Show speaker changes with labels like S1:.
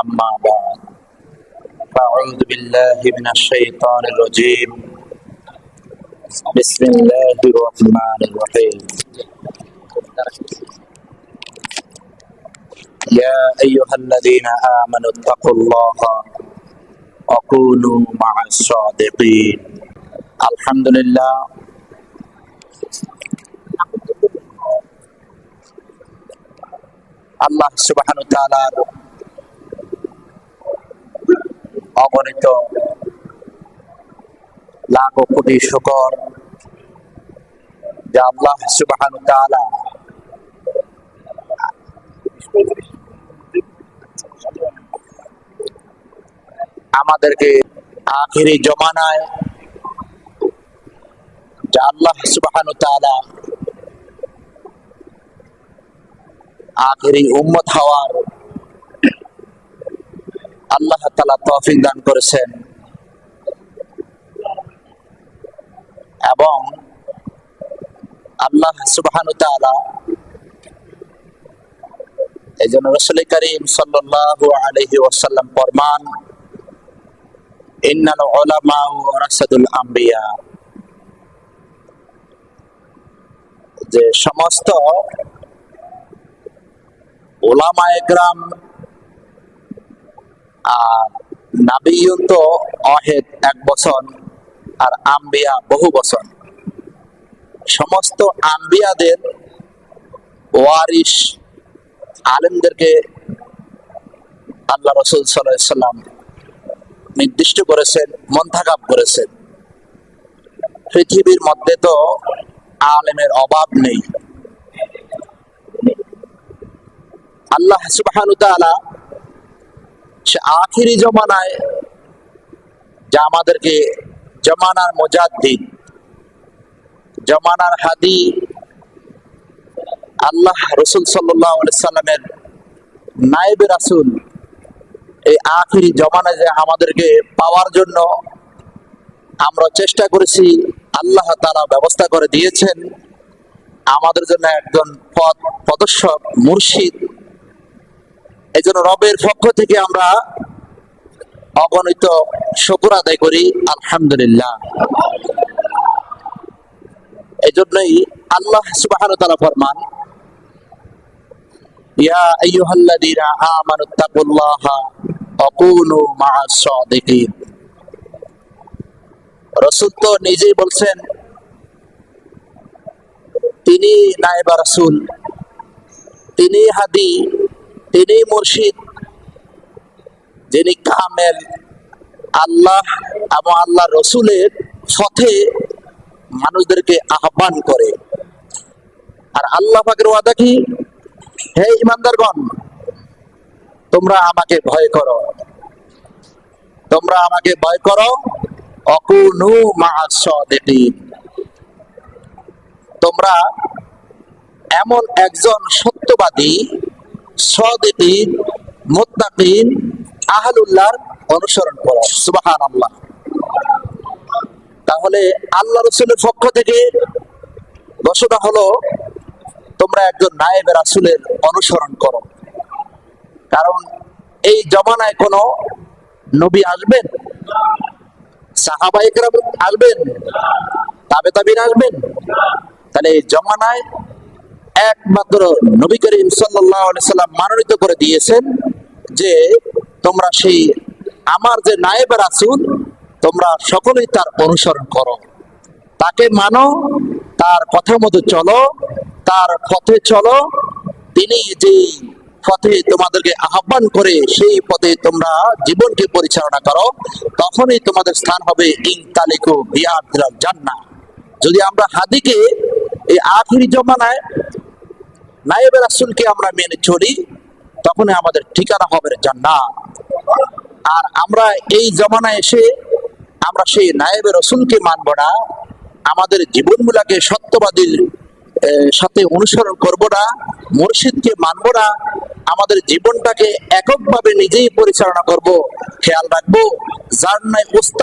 S1: أما بعد فأعوذ بالله من الشيطان الرجيم. بسم الله الرحمن الرحيم. يا أيها الذين آمنوا اتقوا الله وكونوا مع الصادقين. الحمد لله. আল্লাহ সুবাহানু তাআলার অগণিত লাখ কোটি শুকর যে আল্লাহ সুবাহানু তাআলা আমাদেরকে আখেরি জমানায় যে আল্লাহ সুবাহানু তাআলা আখেরি উম্মত হওয়ার আল্লাহ তালা তৌফিক দান করেছেন। এবং আল্লাহ সুবহান এই জন্য রসুল করিম সাল্লাল্লাহু আলাইহি ওয়াসাল্লাম ফরমান, ইন্নাল উলামা ওয়ারাসাতুল আম্বিয়া যে সমস্ত ওলামা একরাম আর নাবিয়ুন তো অহেদ এক বছর আর আম্বিয়া বহু বছর সমস্ত আম্বিয়াদের ওয়ারিস আলেমদেরকে আল্লাহ রসুল সাল্লাম নির্দিষ্ট করেছেন, মন্থাকাপ করেছেন। পৃথিবীর মধ্যে তো আলেমের অভাব নেই। আল্লাহ সুবহানু তাআলা সে আখিরি জমানায় যা আমাদেরকে জমানার মুজাদ্দিদ, জমানার হাদি, আল্লাহ রসুল সাল্লাহ সাল্লামের নায়েবে রাসুল, এই আখিরি জমানায় যে আমাদেরকে পাওয়ার জন্য আমরা চেষ্টা করেছি, আল্লাহ তারা ব্যবস্থা করে দিয়েছেন। আমাদের জন্য একজন পদ পদস্যক মুর্শিদ এই জন্য রবের পক্ষ থেকে আমরা অগণিত শকুর আদায় করি, আলহামদুলিল্লাহ। এই জন্যই আল্লাহ সুবাহ ফরমান, ইয়া আইয়ুহাল্লাযীনা আমানুত্তাকুল্লাহা ওয়াকুনু মা'আস সাদিকিন। রাসূল তো নিজেই বলছেন, তিনি নায়েবা রাসূল, তিনি হাদি তিনি মুর্শিদ, যিনি কামেল, আল্লাহ এবং আল্লাহ রসুলের পথে মানুষদেরকে আহ্বান করে। আর আল্লাহ পাকের ওয়াদা কি? হে ইমানদারগণ তোমরা আমাকে ভয় করো। তোমরা আমাকে ভয় করো। অকুনু মাসদিন তোমরা এমন একজন সত্যবাদী সদিন মোত্তাকিন, আহলুল্লাহর অনুসরণ করো। সুবাহান আল্লাহ তাহলে আল্লাহ রসুলের পক্ষ থেকে ঘোষণা হলো, তোমরা একজন নায়েব রাসুলের অনুসরণ করো। কারণ এই জমানায় কোনো নবী আসবেন? সাহাবা একরাম আসবেন? তাবে তাবির আসবেন? তাহলে এই জমানায় একমাত্র নবী করিম সাল্লাম মনোনীত করে দিয়েছেন যে তোমরা সেই আমার যে নায়েব রাসুল, তোমরা সকলেই তার অনুসরণ করো। তাকে মানো, তার কথা মতো চলো, তার পথে চলো, তিনি যে পথে তোমাদেরকে আহ্বান করে সেই পথে তোমরা জীবনকে পরিচালনা করো, তখনই তোমাদের স্থান হবে ইন তালিকু বিয়ার জান্না যদি আমরা হাদিকে এই আখিরি জমানায় নায়েব রাসুলকে আমরা মেনে চলি তখন আমাদের ঠিকানা হবে জান্নাত। আর আমরা এই জমানায় এসে আমরা সেই নায়েব রসুলকে মানব না, আমাদের জীবনগুলাকে সত্যবাদীর সাথে অনুসরণ করব না, মুর্শিদকে মানব না, আমাদের জীবনটাকে এককভাবে নিজেই পরিচালনা করব, খেয়াল রাখব যার নাই উস্তাদ